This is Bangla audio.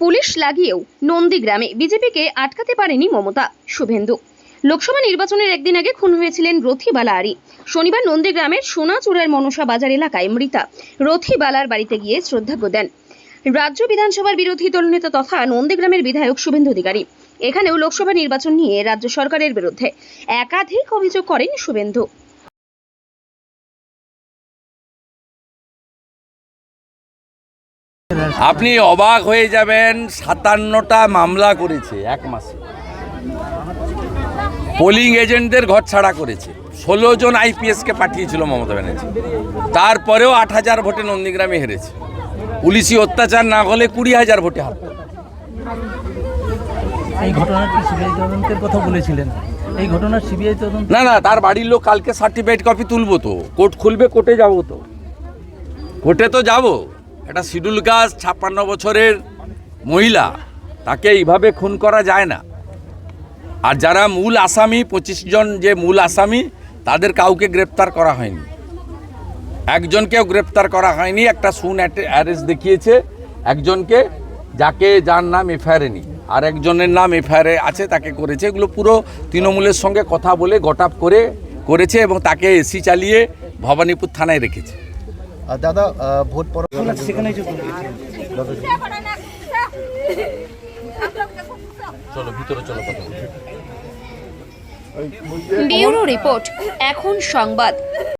পুলিশ লাগিয়েও নন্দীগ্রামে বিজেপিকে আটকাতে পারেনি মমতা, শুভেন্দু। লোকসভা নির্বাচনের একদিন আগে খুন হয়েছিলেন রথিবালা আরি। শনিবার নন্দীগ্রামের সোনাচূড়ার মনসা বাজার এলাকায় মৃতা। রথিবালার বাড়িতে গিয়ে শ্রদ্ধার্ঘ্য দেন। রাজ্য বিধানসভার বিরোধী দলনেতা তথা নন্দীগ্রামের বিধায়ক শুভেন্দু অধিকারী। এখানেও লোকসভা নির্বাচন নিয়ে রাজ্য সরকারের বিরুদ্ধে একাধিক অভিযোগ করেন শুভেন্দু। আপনি অবাক হয়ে যাবেন সাতান্নটা মামলা করেছে এক মাসে। পোলিং এজেন্টদের ঘর ছাড়া করেছে। ষোলো জন আইপিএসকে পাঠিয়েছিল মমতা ব্যানার্জি। তারপরেও আট হাজার ভোটে নন্দীগ্রামে হেরেছে। পুলিশি অত্যাচার না হলে কুড়ি হাজার ভোটে হারত এই ঘটনাটি সিবিআই তদন্তের কথা বলেছিলেন? এই ঘটনার সিবিআই তদন্ত না না তার বাড়ির লোক কালকে সার্টিফিকেট কপি তুলবো তো। কোর্ট খুলবে কোর্টে যাব তো। কোর্টে তো যাব। এটা শিডিউল কাস্ট ছাপ্পান্ন বছরের মহিলা, তাকে এইভাবে খুন করা যায় না। আর যারা মূল আসামি, পঁচিশ জন যে মূল আসামি, তাদের কাউকে গ্রেপ্তার করা হয়নি। একজনকেও গ্রেপ্তার করা হয়নি, একটা সুন অ্যারেস্ট দেখিয়েছে। একজনকে, যাকে যার নাম এফআইআরে নেই। আর একজনের নাম এফআইআরে আছে, তাকে করেছে। এগুলো পুরো তৃণমূলের সঙ্গে কথা বলে গটাপ করে করেছে এবং তাকে এসি চালিয়ে ভবানীপুর থানায় রেখেছে। দাদা ভোট পর সেখানেই চলো ভিতরে চলো কথা ব্যুরো রিপোর্ট এখন সংবাদ।